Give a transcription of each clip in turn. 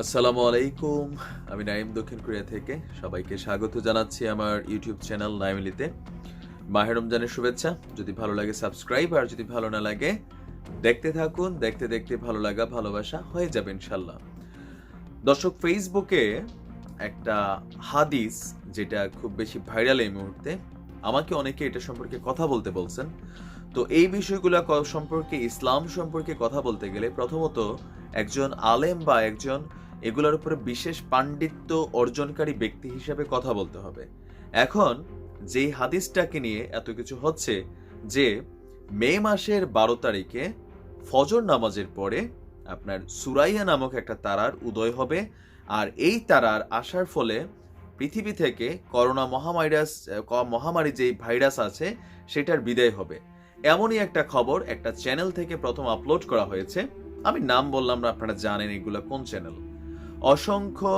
আসসালামু আলাইকুম, আমি নাইম দক্ষিণ কোরিয়া থেকে। সবাইকে স্বাগত জানাচ্ছি আমার ইউটিউব চ্যানেল নাইমিলিতে। মাহের রমজানের শুভেচ্ছা। যদি ভালো লাগে, সাবস্ক্রাইব, আর যদি ভালো না লাগে, দেখতে থাকুন। দেখতে দেখতে ভালো লাগা, ভালোবাসা হয়ে যাবে ইনশাল্লাহ দর্শক ফেসবুকে একটা হাদিস যেটা খুব বেশি ভাইরাল এই মুহূর্তে। আমাকে অনেকে এটা সম্পর্কে কথা বলতে বলছেন। তো এই বিষয়গুলো সম্পর্কে, ইসলাম সম্পর্কে কথা বলতে গেলে প্রথমত একজন আলেম বা একজন এগুলোর উপরে বিশেষ পাণ্ডিত্য অর্জনকারী ব্যক্তি হিসেবে কথা বলতে হবে। এখন যেই হাদিসটাকে নিয়ে এত কিছু হচ্ছে যে মে মাসের বারো তারিখে ফজর নামাজের পরে আপনার সুরাইয়া নামক একটা তারার উদয় হবে আর এই তারার আসার ফলে পৃথিবী থেকে করোনা মহামাইরাস মহামারী যেই ভাইরাস আছে সেটার বিদায় হবে। এমনই একটা খবর একটা চ্যানেল থেকে প্রথম আপলোড করা হয়েছে। আমি নাম বললাম না, আপনারা জানেন এগুলো কোন চ্যানেল। অসংখ্য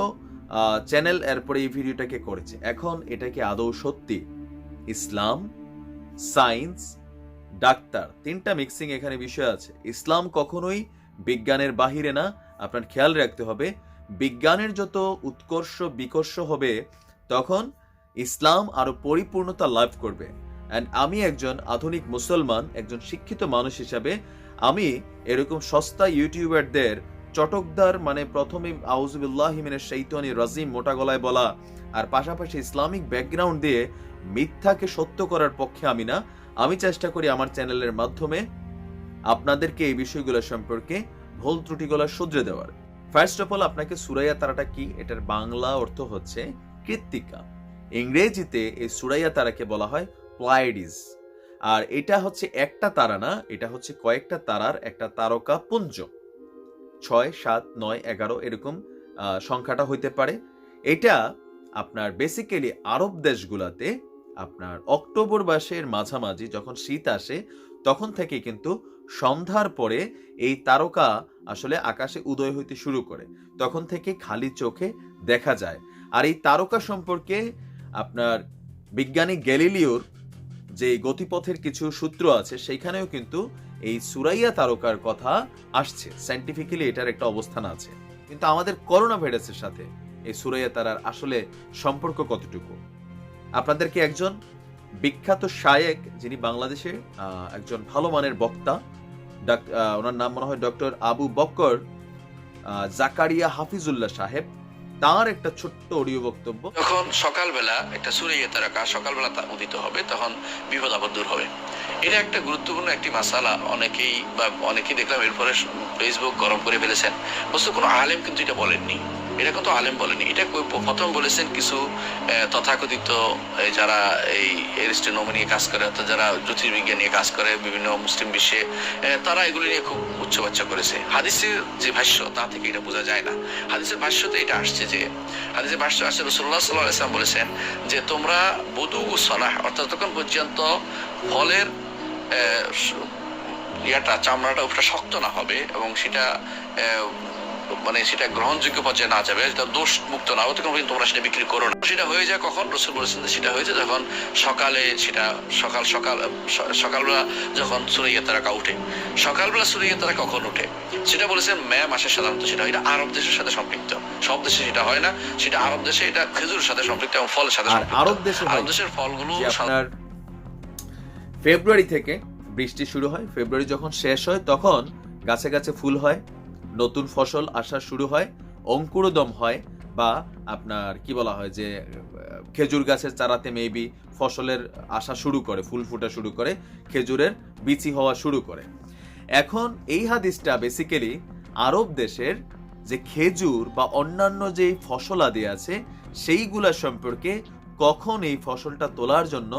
চ্যানেল এরপরে এই ভিডিওটাকে করেছে। এখন এটা কি আদৌ সত্যি ইসলাম, সায়েন্স, ডাক্তার, তিনটা মিক্সিং এখানে বিষয় আছে। ইসলাম কখনোই বিজ্ঞানের বাহিরে না, আপনার খেয়াল রাখতে হবে। বিজ্ঞানের যত উৎকর্ষ, বিকর্ষ হবে, তখন ইসলাম আরও পরিপূর্ণতা লাভ করবে। অ্যান্ড আমি একজন আধুনিক মুসলমান, একজন শিক্ষিত মানুষ হিসাবে আমি এরকম সস্তা ইউটিউবারদের, চটকদার মানে প্রথমে আউজুবিল্লাহ হিমিনের রাজিম মোটা গলায় বলা আর পাশাপাশি ইসলামিক ব্যাকগ্রাউন্ড দিয়ে মিথ্যাকে সত্য করার পক্ষে আমি না। আমি চেষ্টা করি আমার চ্যানেলের মাধ্যমে আপনাদেরকে এই বিষয়গুলো সম্পর্কে ভুল ত্রুটিগুলো শুধরে দেওয়ার। ফার্স্ট অফ অল আপনাকে সুরাইয়া তারাটা কি? এটার বাংলা অর্থ হচ্ছে কৃত্তিকা। ইংরেজিতে এই সুরাইয়া তারাকে বলা হয় প্লাইডিস। আর এটা হচ্ছে একটা তারা না, এটা হচ্ছে কয়েকটা তারার একটা তারকা পুঞ্জ। ছয়, সাত, নয়, এগারো এরকম সংখ্যাটা হইতে পারে। এটা আপনার বেসিক্যালি আরব দেশগুলাতে আপনার অক্টোবর মাসের মাঝামাঝি যখন শীত আসে, তখন থেকে কিন্তু সন্ধ্যার পরে এই তারকা আসলে আকাশে উদয় হইতে শুরু করে। তখন থেকে খালি চোখে দেখা যায়। আর এই তারকা সম্পর্কে আপনার বিজ্ঞানী গ্যালিলিওর যে গতিপথের কিছু সূত্র আছে, সেইখানেও কিন্তু এই সুরাইয়া তারকার কথা আসছে। সাইন্টিফিক্যালি এটার একটা অবস্থান আছে। কিন্তু আমাদের করোনা ভাইরাসের সাথে এই সুরাইয়া তারার আসলে সম্পর্ক কতটুকু? আপনাদেরকে একজন বিখ্যাত শায়েক, যিনি বাংলাদেশে একজন ভালো মানের বক্তা ওনার নাম মনে হয় ডক্টর আবু বক্কর জাকারিয়া হাফিজুল্লাহ সাহেব তার একটা ছোট্ট অডিও বক্তব্য। যখন সকালবেলা একটা সুরাইয়া তারকা সকালবেলা তা উদিত হবে, তখন বিপদ আপদ দূর হবে। এটা একটা গুরুত্বপূর্ণ একটি মাসালা। অনেকেই বা অনেকেই দেখলাম এরপরে ফেসবুক গরম করে ফেলেছেন। বস্তু কোনো আলেম কিন্তু এটা বলেননি। এটা কিন্তু আলেম বলেনি। এটা প্রথম বলেছেন কিছু তথাকথিত যারা এই এরিস্টোনমি নিয়ে কাজ করে, অর্থাৎ যারা জ্যোতির্বিজ্ঞান নিয়ে কাজ করে, বিভিন্ন মুসলিম বিশ্বে তারা এগুলো নিয়ে খুব উচ্চবাচ্চা করেছে। হাদিসের যে ভাষ্য, তা থেকে এটা বোঝা যায় না। হাদিসের ভাষ্যতে এটা আসছে যে, হাদিসের ভাষ্য আসছে রসুল্লাহ সাল্লাহ ইসলাম বলেছেন যে, তোমরা বধু ও সলাহ অর্থাৎ তখন পর্যন্ত ফলের ইয়াটা, চামড়াটা ওটা শক্ত না হবে এবং সেটা মানে সেটা গ্রহণযোগ্য পর্যায়ে না যাবে যেটা দোষ মুক্ত না তখন পর্যন্ত তোমরা সেটা বিক্রি করো না। সেটা হয়ে যায় কখন? রসুল বলেছেন সেটা হয়েছে যখন সকালে সেটা সকাল সকাল সকালবেলা যখন সুরাইয়া তারাকা উঠে। সকালবেলা সুরাইয়া তারা কখন উঠে? সেটা বলেছেন মে মাসে সাধারণত সেটা হয়। এটা আরব দেশের সাথে সম্পৃক্ত। সব দেশে সেটা হয় না। সেটা আরব দেশে এটা খেজুরের সাথে সম্পৃক্ত এবং ফলের সাথে আরব দেশে আরব দেশের ফলগুলো আপনার ফেব্রুয়ারি থেকে বৃষ্টি শুরু হয়। ফেব্রুয়ারি যখন শেষ হয় তখন গাছে গাছে ফুল হয়। নতুন ফসল আসা শুরু হয়, অঙ্কুরোদম হয় বা আপনার কি বলা হয় যে, খেজুর গাছের চারাতে মেবি ফসলের আসা শুরু করে, ফুল ফুটা শুরু করে, খেজুরের বিচি হওয়া শুরু করে। এখন এই হাদিসটা বেসিক্যালি আরব দেশের যে খেজুর বা অন্যান্য যেই ফসল আদি আছে, সেইগুলা সম্পর্কে কখন এই ফসলটা তোলার জন্য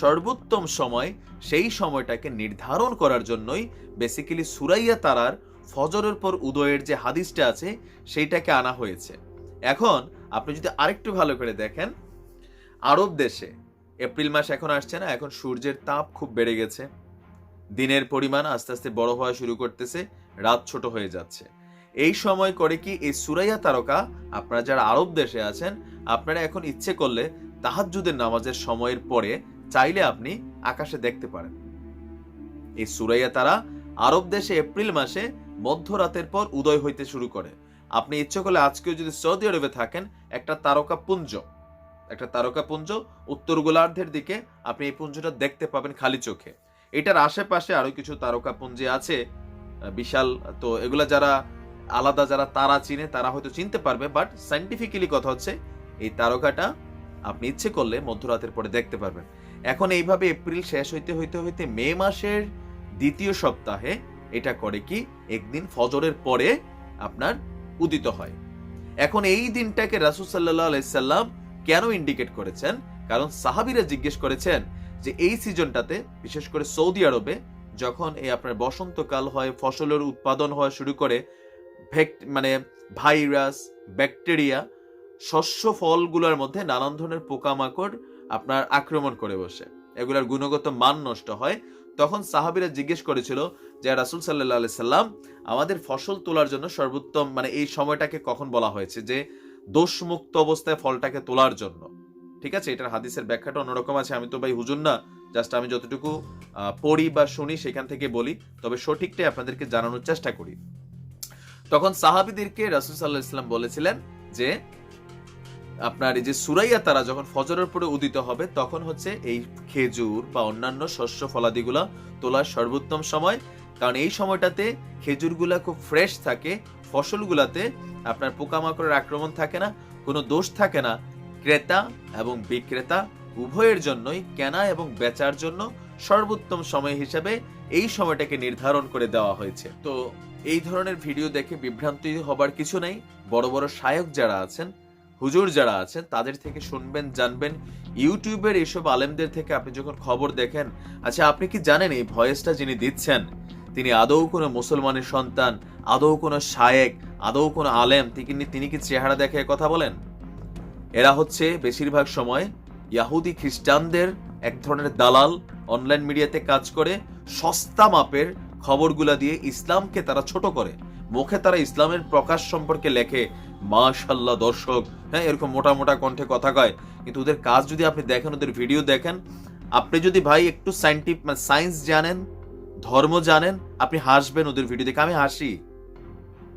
সর্বোত্তম সময়, সেই সময়টাকে নির্ধারণ করার জন্যই বেসিক্যালি সুরাইয়া তারার ফজরের পর উদয়ের যে হাদিসটা আছে, সেইটাকে আনা হয়েছে। এখন আপনি যদি আরেকটু ভালো করে দেখেন, আরব দেশে এপ্রিল মাস এখন আসছে না, এখন সূর্যের তাপ খুব বেড়ে গেছে। দিনের পরিমাণ আস্তে আস্তে বড় হওয়া শুরু করতেছে, রাত ছোট হয়ে যাচ্ছে। এই সময় করে কি এই সুরাইয়া তারকা, আপনারা যারা আরব দেশে আছেন, আপনারা এখন ইচ্ছে করলে তাহাজ্জুদের নামাজের সময়ের পরে চাইলে আপনি আকাশে দেখতে পারেন। এই সুরাইয়া তারা আরব দেশে এপ্রিল মাসে মধ্যরাতের পর উদয় হইতে শুরু করে। আপনি ইচ্ছে করলে আজকেও যদি সৌদি আরবে থাকেন, একটা তারকা পুঞ্জ, একটা তারকা পুঞ্জ উত্তর গোলার্ধের দিকে আপনি এই পুঞ্জটা দেখতে পাবেন খালি চোখে। এটার আশেপাশে আরও কিছু তারকা পুঞ্জি আছে বিশাল, তো এগুলা যারা আলাদা যারা তারা চিনে, তারা হয়তো চিনতে পারবে বাট সাইন্টিফিক্যালি কথা হচ্ছে, এই তারকাটা আপনি ইচ্ছে করলে মধ্যরাতের পরে দেখতে পারবেন। এখন এইভাবে এপ্রিল শেষ হইতে হইতে হইতে মে মাসের দ্বিতীয় সপ্তাহে এটা করে কি? একদিন ফজরের পরে আপনার উদিত হয়। এখন এই দিনটাকে রাসুল সাল্লাহ আলাইসাল্লাম কেন ইন্ডিকেট করেছেন? কারণ সাহাবিরা জিজ্ঞেস করেছেন যে এই সিজনটাতে বিশেষ করে সৌদি আরবে, যখন এই আপনার বসন্তকাল হয়, ফসলের উৎপাদন হওয়া শুরু করে মানে ভাইরাস, ব্যাকটেরিয়া, শস্য ফলগুলোর মধ্যে নানান ধরনের পোকামাকড় আপনার আক্রমণ করে বসে। এগুলার গুণগত মান নষ্ট হয়। তখন সাহাবিরা জিজ্ঞেস করেছিল যে রাসুল সাল্লাহ সাল্লাম, আমাদের ফসল তোলার জন্য সর্বোত্তম মানে এই সময়টাকে কখন বলা হয়েছে যে, দোষমুক্ত অবস্থায় ফলটাকে তোলার জন্য? ঠিক আছে? এটার হাদিসের ব্যাখ্যাটা অন্যরকম আছে। আমি তো ভাই হুজুর না, জাস্ট আমি যতটুকু পড়ি বা শুনি সেখান থেকে বলি। তবে সঠিকটাই আপনাদেরকে জানানোর চেষ্টা করি। তখন সাহাবিদেরকে রাসুল সাল্লাহ ইসলাম বলেছিলেন যে আপনার এই যে সুরাইয়া তারা যখন ফজরের পরে উদিত হবে, তখন হচ্ছে এই খেজুর বা অন্যান্য শস্য ফলাদিগুলা তোলার সর্বোত্তম সময়। কারণ এই সময়টাতে খেজুরগুলা খুব ফ্রেশ থাকে, ফসলগুলাতে আপনার পোকামাকড়ের আক্রমণ থাকে না, কোনো দোষ থাকে না। ক্রেতা এবং বিক্রেতা উভয়ের জন্যই কেনা এবং বেচার জন্য সর্বোত্তম সময় হিসেবে এই সময়টাকে নির্ধারণ করে দেওয়া হয়েছে। তো এই ধরনের ভিডিও দেখে বিভ্রান্তি হবার কিছু নেই। বড় বড় শায়ক যারা আছেন হুজুর যারা আছেন, তাদের থেকে শুনবেন, জানবেন। ইউটিউবের এইসব আলেমদের থেকে আপনি যখন খবর দেখেন আচ্ছা আপনি কি জানেন এই ভয়েসটা যিনি দিচ্ছেন? তিনি আদৌ কোনো মুসলমানের সন্তান, আদৌ কোনো শায়েক, আদৌ কোনো আলেম, তিনি তিনি কি চেহারা দেখে কথা বলেন? এরা হচ্ছে বেশিরভাগ সময় ইয়াহুদি খ্রিস্টানদের এক ধরনের দালাল, অনলাইন মিডিয়াতে কাজ করে, সস্তা মাপের খবরগুলা দিয়ে ইসলামকে তারা ছোট করে। মুখে তারা ইসলামের প্রকাশ সম্পর্কে লেখে মাশাল্লাহ দর্শক। হ্যাঁ এরকম মোটা মোটা কণ্ঠে কথা কয়। কিন্তু ওদের কাজ যদি আপনি দেখেন, ওদের ভিডিও দেখেন, আপনি যদি ভাই একটু সাইন্টিফিক মানে সায়েন্স জানেন, ধর্ম জানেন, আপনি হাসবেন ওদের ভিডিও দেখে। আমি হাসি।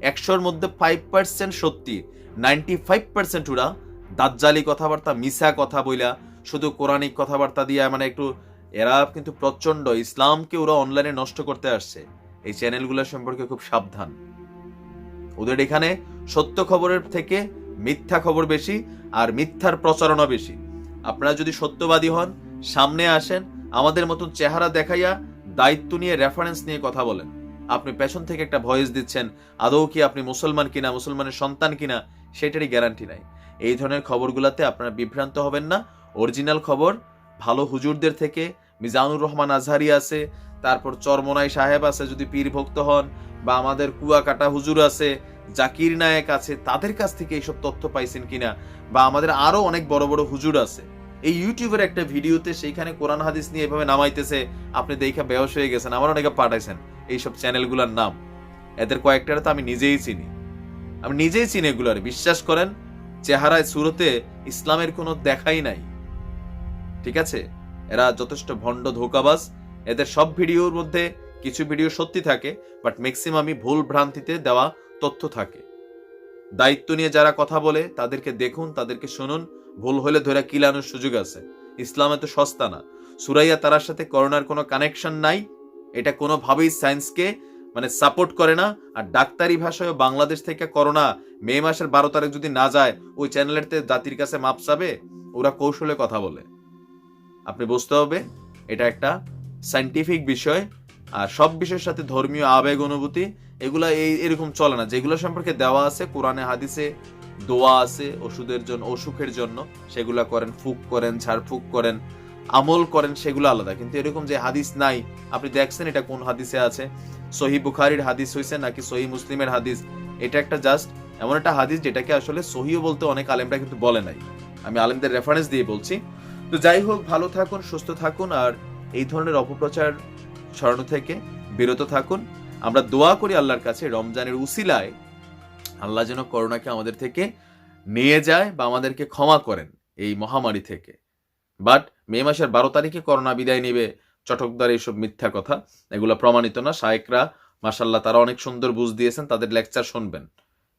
একশোর মধ্যে ফাইভ পার্সেন্ট সত্যি নাইনটি ফাইভ পার্সেন্ট ওরা দাজ্জালি কথাবার্তা মিসা কথা বইলা, শুধু কোরআনিক কথাবার্তা দিয়ে মানে একটু, এরা কিন্তু প্রচণ্ড ইসলামকে ওরা অনলাইনে নষ্ট করতে আসছে। এই চ্যানেলগুলো সম্পর্কে খুব সাবধান। ওদের এখানে সত্য খবরের থেকে মিথ্যা খবর বেশি আর মিথ্যার প্রচারণা বেশি। আপনারা যদি সত্যবাদী হন, সামনে আসেন, আমাদের মতন চেহারা দেখাইয়া দায়িত্ব নিয়ে রেফারেন্স নিয়ে কথা বলেন। আপনি পেছন থেকে একটা ভয়েস দিচ্ছেন, আদৌ কি আপনি মুসলমান কিনা, মুসলমানের সন্তান কিনা, সেটারই গ্যারান্টি নাই। এই ধরনের খবরগুলোতে আপনারা বিভ্রান্ত হবেন না। অরিজিনাল খবর ভালো হুজুরদের থেকে, মিজানুর রহমান আজহারি আছে, তারপর চরমনাই সাহেব আছে, যদি পীর ভক্ত হন বা আমাদের কুয়াকাটা হুজুর আছে, জাকির নায়েক আছে, তাদের কাছ থেকে এইসব তথ্য পাইছেন কিনা? বা আমাদের আরও অনেক বড় বড় হুজুর আছে। এই ইউটিউবের একটা ভিডিওতে সেইখানে কোরআন হাদিস নিয়ে এভাবে নামাইতেছে, আপনি দেখা বেহস হয়ে গেছেন। আমার অনেকে পাঠাইছেন এইসব চ্যানেলগুলোর নাম। এদের কয়েকটার তো আমি নিজেই চিনি। আমি নিজেই চিনি এগুলার। বিশ্বাস করেন, চেহারায়, সুরতে ইসলামের কোনো দেখাই নাই। ঠিক আছে? এরা যথেষ্ট ভণ্ড ধোকাবাজ। এদের সব ভিডিওর মধ্যে কিছু ভিডিও সত্যি থাকে বাট ম্যাক্সিমামই ভুল ভ্রান্তিতে দেওয়া তথ্য থাকে। দায়িত্ব নিয়ে যারা কথা বলে, তাদেরকে দেখুন, তাদেরকে শুনুন। ভুল হলে ধরে কিলানোর সুযোগ আছে। ইসলাম এত সস্তা না। সুরাইয়া তারার সাথে করোনার কোনো কানেকশন নাই। এটা কোনোভাবেই সায়েন্সকে মানে সাপোর্ট করে না। আর ডাক্তারি ভাষায় বাংলাদেশ থেকে করোনা মে মাসের বারো তারিখ যদি না যায়, ওই চ্যানেলের তে জাতির কাছে মাপ চাবে, ওরা কৌশলে কথা বলে। আপনি বুঝতে হবে, এটা একটা সাইন্টিফিক বিষয়। আর সব বিষয়ের সাথে ধর্মীয় আবেগ, অনুভূতি, এগুলা এই এরকম চলে না। যেগুলো সম্পর্কে দেওয়া আছে, কোরআনে, হাদিসে দোয়া আছে, ওষুধের জন্য, অসুখের জন্য, সেগুলা করেন, ফুক করেন ঝাড়ফুক করেন, আমল করেন, সেগুলো আলাদা। কিন্তু এরকম যে হাদিস নাই, আপনি দেখছেন এটা কোন হাদিসে আছে? সহি বুখারির হাদিস হয়েছে নাকি সহি মুসলিমের হাদিস? এটা একটা জাস্ট এমন একটা হাদিস যেটাকে আসলে সহিও বলতে অনেক আলেমরা কিন্তু বলে নাই। আমি আলেমদের রেফারেন্স দিয়ে বলছি। তো যাই হোক, ভালো থাকুন, সুস্থ থাকুন, আর এই ধরনের অপপ্রচার ছড়ানো থেকে বিরত থাকুন। আমরা দোয়া করি আল্লাহর কাছে, রমজানের উসিলায় আল্লাহ যেন করোনাকে আমাদের থেকে নিয়ে যায় বা আমাদেরকে ক্ষমা করেন এই মহামারী থেকে। বাট মে মাসের বারো তারিখে করোনা বিদায় নেবে চটকদার এইসব মিথ্যা কথা, এগুলো প্রমাণিত না। শায়েকরা মাসাল্লাহ তারা অনেক সুন্দর বুঝ দিয়েছেন, তাদের লেকচার শুনবেন।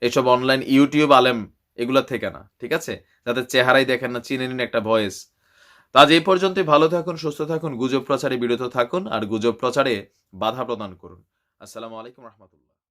এসব অনলাইন ইউটিউব আলেম এগুলোর থেকে না, ঠিক আছে? যাদের চেহারাই দেখেন না, চিনে নিন একটা ভয়েস। আজ এই পর্যন্তই। ভালো থাকুন, সুস্থ থাকুন, গুজব প্রচারে বিরত থাকুন, আর গুজব প্রচারে বাধা প্রদান করুন। আসসালামু আলাইকুম রহমতুল্লাহ।